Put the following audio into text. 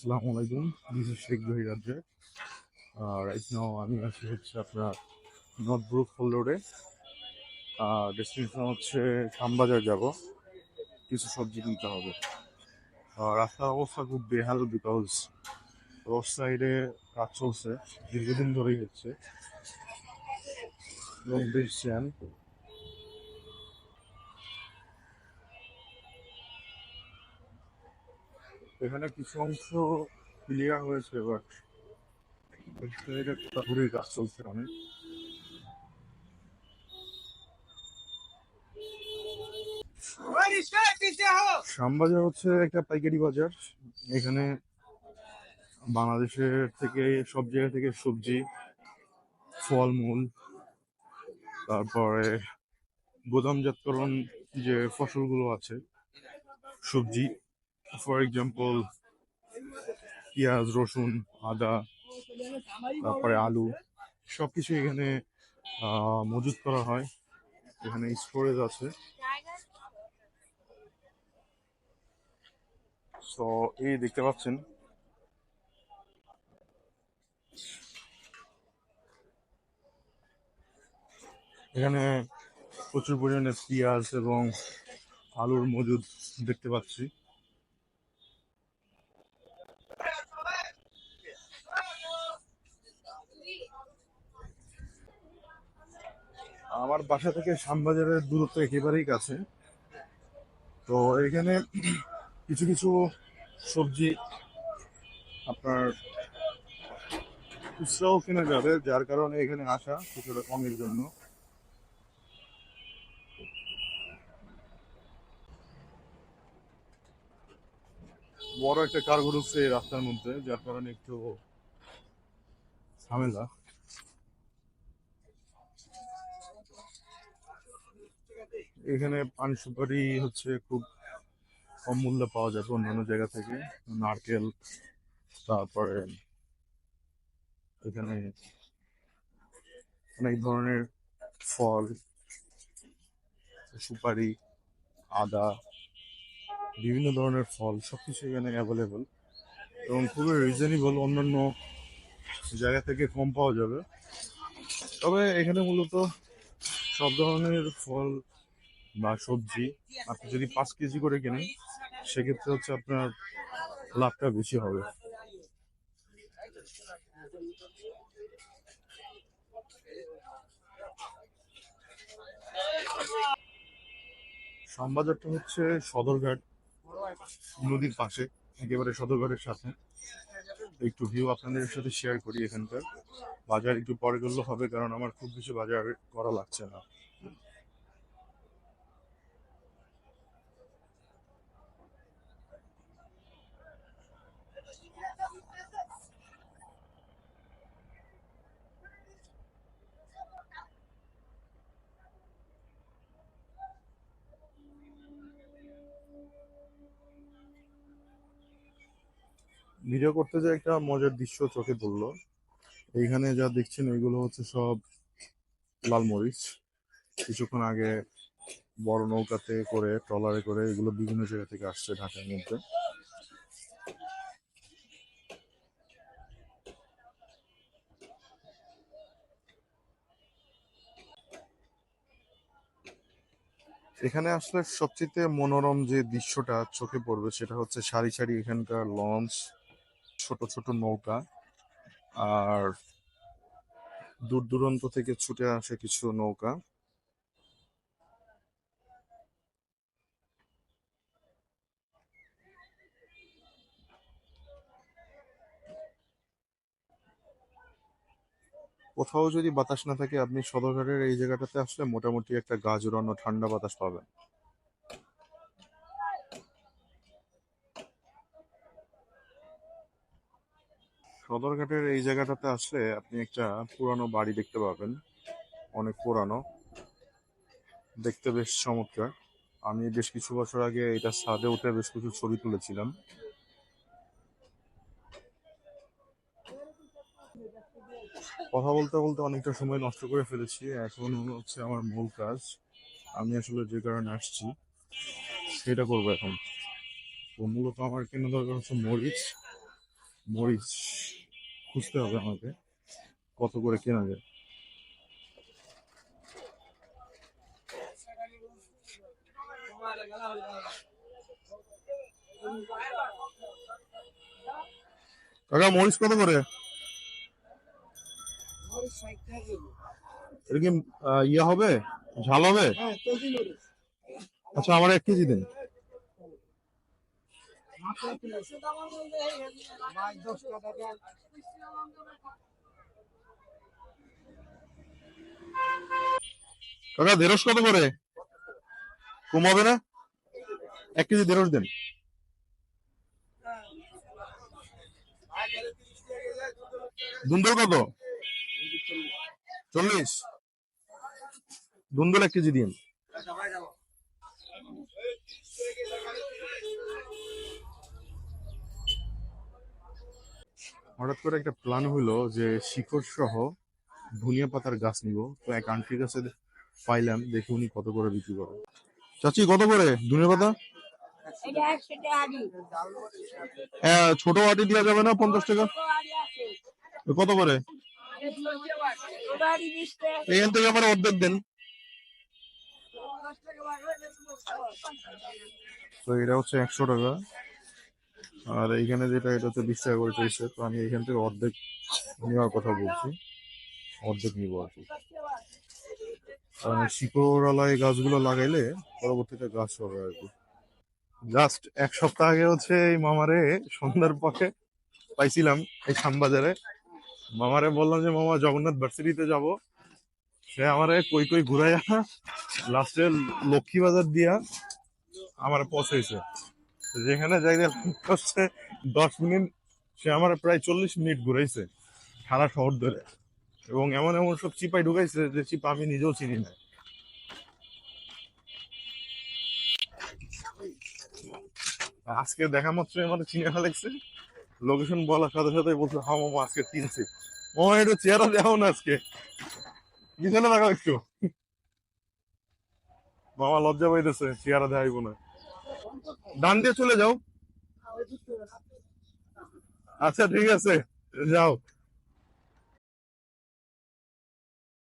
আসসালামু আলাইকুম this is Sheikh Zahir Razzak right now আমি আছি হচ্ছে আপনার নর্থ ব্রুক হল রোডে ডেস্টিনেশন হচ্ছে শ্যামবাজার যাব। কিছু সবজি কিনতে হবে। আর রাস্তার অবস্থা খুব বেহাল বিকজ রোড সাইডে কাজ চলছে। দীর্ঘদিন ধরেই হচ্ছে। বেশ জ্যাম এখানে কিছু অংশ ক্লিয়ার হয়েছে বাট ঘুরে কাজ চলছে অনেক। শ্যামবাজার হচ্ছে একটা পাইকারি বাজার। এখানে বাংলাদেশের থেকে, সব জায়গা থেকে সবজি, ফলমূল, তারপরে গোদামজাতকরণ যে ফসলগুলো আছে, সবজি ফর এক্সাম্পল পেঁয়াজ রসুন আদা তারপরে আলু সবকিছু এখানে আহ, মজুত করা হয়। এখানে স্টোরেজ আছে। তো এই দেখতে পাচ্ছেন। এখানে প্রচুর পরিমাণে পেঁয়াজ এবং আলুর মজুদ দেখতে পাচ্ছি। আমার বাসা থেকে শ্যামবাজারের দূরত্ব একেবারেই কাছে। তো এখানে কিছু কিছু সবজি আপনার খুচরাও কেনা যাবে, যার কারণে এখানে আসা কিছুটা কমের জন্য। বড় একটা কার্গো ঢুকছে এই রাস্তার মধ্যে, যার কারণে একটু ঝামেলা। এখানে পান সুপারি হচ্ছে খুব কম মূল্যে পাওয়া যাবে অন্যান্য জায়গা থেকে। নারকেল, তারপরে এখানে অনেক ধরনের ফল, সুপারি, আদা, বিভিন্ন ধরনের ফল সবকিছু এখানে অ্যাভেলেবল এবং খুবই রিজনেবল অন্যান্য জায়গা থেকে কম পাওয়া যাবে। তবে এখানে মূলত সব ধরনের ফল বা সবজি আপনি যদি পাঁচ কেজি করে কেনেন, সেক্ষেত্রে হচ্ছে আপনার লাভটা বেশি হবে। শ্যামবাজারটা হচ্ছে সদরঘাট, নদীর পাশে, একেবারে সদরঘাটের সাথে। একটু ভিউ আপনাদের সাথে শেয়ার করি এখানকার। বাজার একটু পরে করলে হবে, কারণ আমার খুব বেশি বাজার করা লাগছে না। ভিডিও করতে যে একটা মজার দৃশ্য চোখে পড়ল। এইখানে যা দেখছেন, এগুলো হচ্ছে সব লাল মরিচ। কিছুক্ষণ আগে বড় নৌকাতে করে, ট্রলারে করে এগুলো বিভিন্ন জায়গা থেকে আসছে ঢাকার মধ্যে। এখানে আসলে সবচেয়ে মনোরম যে দৃশ্যটা চোখে পড়বে, সেটা হচ্ছে সারি সারি এখানকার লঞ্চ, ছোট ছোট নৌকা। আর দূর দূরান্ত থেকে ছুটে আসে কিছু নৌকা। কোথাও যদি বাতাস না থাকে, আপনি সদরঘাটের এই জায়গাটাতে আসলে মোটামুটি একটা গা জোড়ানো ঠান্ডা বাতাস পাবেন। সদরঘাটের এই জায়গাটাতে আসলে আপনি একটা পুরানো বাড়ি দেখতে পাবেন। অনেক পুরানো। দেখতে বেশ চমৎকার। আমি বেশ কিছু বছর আগে এটা ছাদে উঠে বেশ কিছু ছবি তুলেছিলাম। কথা বলতে বলতে অনেকটা সময় নষ্ট করে ফেলেছি। এখন হচ্ছে আমার মূল কাজ। আমি আসলে যে কারণে আসছি, সেটা করব এখন। মূলত আমার কেনা দরকার হচ্ছে মরিচ। মরিচ খুঁজতে হবে আমাকে। কত করে কেনা যায়? কাকা মরিচ কত করে? এটা কি ইয়ে হবে? ঝাল হবে? আচ্ছা আমার এক কেজি দিন। কাকা দেড়শ কত করে? কম হবে না? এক কেজি দেড়শ দেন। দুন্দল কত? চল্লিশ। দুন্দল এক কেজি দিন। হঠাৎ করে একটা প্ল্যান হইল যে শিকড় সহ ধনিয়া পাতার গাছ নিব। তো এক আন্টির কাছে পাইলাম দেখি উনি কত করে বিক্রি করে চাচি কত করে ধনিয়া পাতা। হ্যাঁ ছোট আটি দেওয়া যাবে না পঞ্চাশ টাকা? কত করে। এখান থেকে আমার অর্ধেক দেন। তো এটা হচ্ছে একশো টাকা। আর এইখানে যেটা, এটা হচ্ছে বিশ টাকা করে চলছে তো আমি এখান থেকে অর্ধেক নেওয়ার কথা বলছি। অর্ধেক নিবো আর কি। কারণ শিকড়ওয়ালা এই গাছগুলো লাগাইলে পরবর্তীতে গাছ হবে আর কি। জাস্ট এক সপ্তাহ আগে হচ্ছে এই মামারে সন্ধ্যার পথে পাইছিলাম এই শ্যামবাজারে। মামারে বললাম যে, মামা, জগন্নাথ ভার্সিটিতে যাব। সে আমারে কই কই ঘুরাইয়া লাস্টে লক্ষ্মী বাজার দিয়া আমার পৌঁছেছে যেখানে যাইতে হচ্ছে দশ মিনিট, সে আমার প্রায় চল্লিশ মিনিট ঘুরাইছে সারা শহর ধরে। এবং এমন এমন সব চিপাই ঢুকাইছে যে চিপা আমি নিজেও চিনি না। আজকে দেখা মাত্র আমার চিনে ফেলেছে লোকেশন বলার সাথে সাথে বলছে হ্যাঁ মামা, আজকে চিনছি মামা একটু চেহারা দেখাও না আজকে। পিছনে দেখাও একটু? মামা লজ্জা পাইতেছে, চেহারা দেখাইব না। ডান দিয়ে চলে যাও। আচ্ছা ঠিক আছে। যাও।